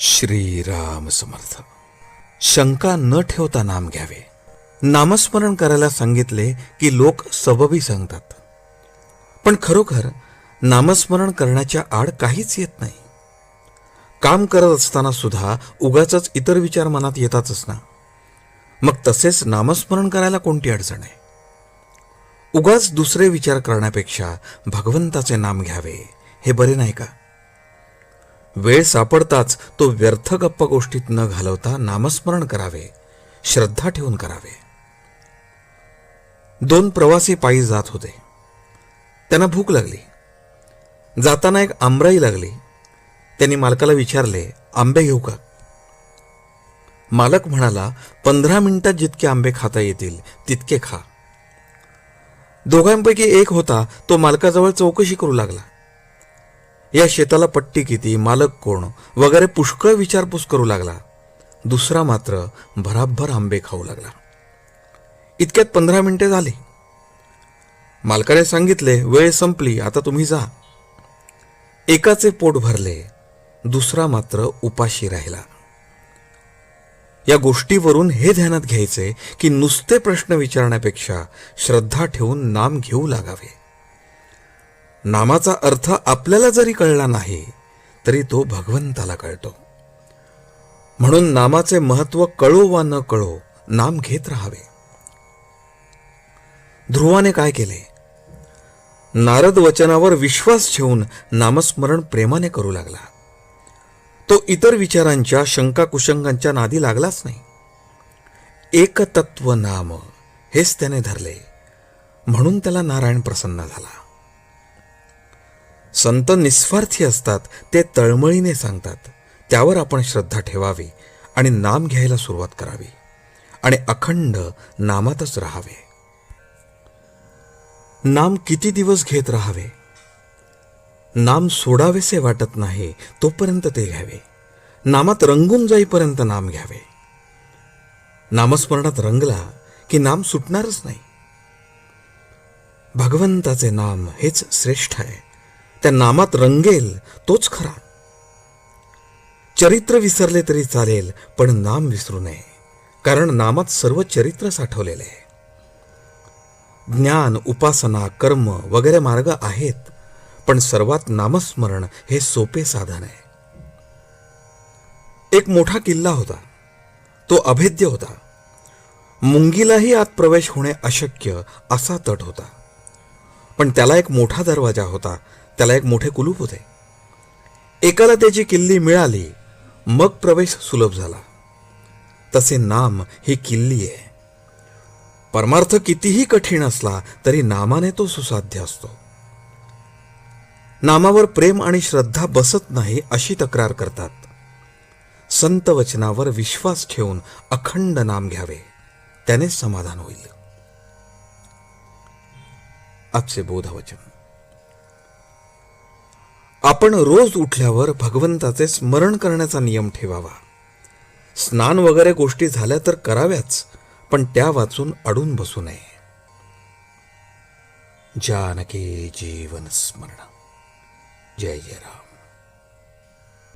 श्रीराम समर्थ. शंका न ठेवता नाम घ्यावे. नामस्मरण करायला सांगितले की लोक सबबी सांगतात. पण खरोखर नामस्मरण करण्याच्या आड काहीच येत नाही. काम करत असताना सुद्धा उगाच इतर विचार मनात येतातच ना. मग तसेच नामस्मरण करायला कोणती अडचण आहे? उगाच दुसरे विचार करण्यापेक्षा भगवंताचे नाम घ्यावे हे बरे नाही का? वेळ सापडताच तो व्यर्थ गप्प गोष्टीत न घालवता नामस्मरण करावे श्रद्धा ठेवून करावे. दोन प्रवासी पायी जात होते. त्यांना भूक लागली. जाताना एक आंबराई लागली. त्यांनी मालकाला विचारले आंबे घेऊ का? मालक म्हणाला पंधरा मिनिटात जितके आंबे खाता येतील तितके खा. दोघांपैकी एक होता तो मालकाजवळ चौकशी करू लागला. या शेताला पट्टी किती मालक कोण? वगैरे पुष्कळ विचारपूस करू लागला. दुसरा मात्र भराभर आंबे खाऊ लागला. इतक्यात पंधरा मिनिटे झाली. मालकाने सांगितले वेळ संपली आता तुम्ही जा. एकाचे पोट भरले. दुसरा मात्र उपाशी राहिला. या गोष्टीवरून हे ध्यानात घ्यायचे की नुसते प्रश्न विचारण्यापेक्षा श्रद्धा ठेवून नाम घेऊ लागावे. नामाचा अर्थ आपल्याला जरी कळला नाही तरी तो भगवंताला कळतो. म्हणून नामाचे महत्त्व कळो वा न कळो नाम घेत राहावे. ध्रुवाने काय केले? नारद वचनावर विश्वास ठेवून नामस्मरण प्रेमाने करू लागला. तो इतर विचारांच्या शंका कुशंकांच्या नादी लागलाच नाही. एकतत्व नाम हेच त्याने धरले. म्हणून त्याला नारायण प्रसन्न झाला. संत निस्वार्थी असतात ते तळमळीने सांगतात. त्यावर आपण श्रद्धा ठेवावी आणि नाम घ्यायला सुरुवात करावी. आणि अखंड नामातच राहावे. नाम किती दिवस घेत राहावे? नाम सोडावेसे वाटत नाही तोपर्यंत ते घ्यावे. नामात रंगून जाईपर्यंत नाम घ्यावे. नामस्मरणात रंगला की नाम सुटणारच नाही. भगवंताचे नाम हेच श्रेष्ठ आहे. त्या नामात रंगेल तोच खरा. चरित्र विसरले तरी चालेल पण नाम विसरू नये. कारण नामात सर्व चरित्र साठवलेले. आहे ज्ञान उपासना कर्म वगैरे मार्ग आहेत पण सर्वात नामस्मरण हे सोपे साधन आहे. एक मोठा किल्ला होता. तो अभेद्य होता. मुंगीलाही आत प्रवेश होणे अशक्य असा तट होता. पण त्याला एक मोठा दरवाजा होता. त्याला एक मोठे कुलूप होते. एकाला त्याची किल्ली मिळाली मग प्रवेश सुलभ झाला. तसे नाम ही किल्ली आहे. परमार्थ कितीही कठीण असला तरी नामाने तो सुसाध्य असतो. नामावर प्रेम आणि श्रद्धा बसत नाही अशी तक्रार करतात. संत वचनावर विश्वास ठेवून अखंड नाम घ्यावे त्याने समाधान होईल. आजचे बोधवचन आपण रोज उठल्यावर भगवंताचे स्मरण करण्याचा नियम ठेवावा. स्नान वगैरे गोष्टी झाल्या तर कराव्याच पण त्या वाचून अडून बसू नये. जानकी जीवन स्मरण. जय जय राम